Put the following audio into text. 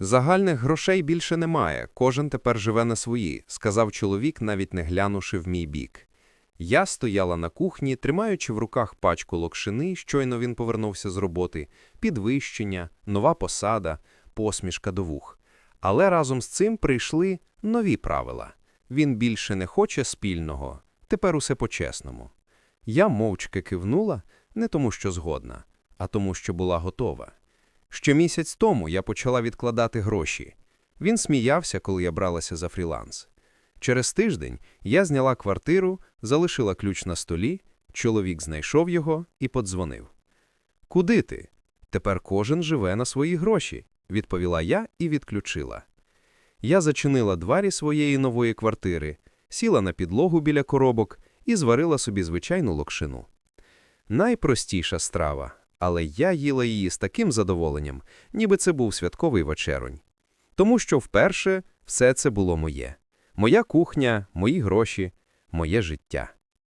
Загальних грошей більше немає, кожен тепер живе на свої, сказав чоловік, навіть не глянувши в мій бік. Я стояла на кухні, тримаючи в руках пачку локшини, щойно він повернувся з роботи, підвищення, нова посада, посмішка до вух. Але разом з цим прийшли нові правила. Він більше не хоче спільного, тепер усе по-чесному. Я мовчки кивнула, не тому що згодна, а тому, що була готова. Ще місяць тому я почала відкладати гроші. Він сміявся, коли я бралася за фріланс. Через тиждень я зняла квартиру, залишила ключ на столі, чоловік знайшов його і подзвонив. Куди ти? Тепер кожен живе на свої гроші, відповіла я і відключила. Я зачинила двері своєї нової квартири, сіла на підлогу біля коробок і зварила собі звичайну локшину. Найпростіша страва, але я їла її з таким задоволенням, ніби це був святковий вечеронь. Тому що вперше все це було моє. Моя кухня, мої гроші, моє життя.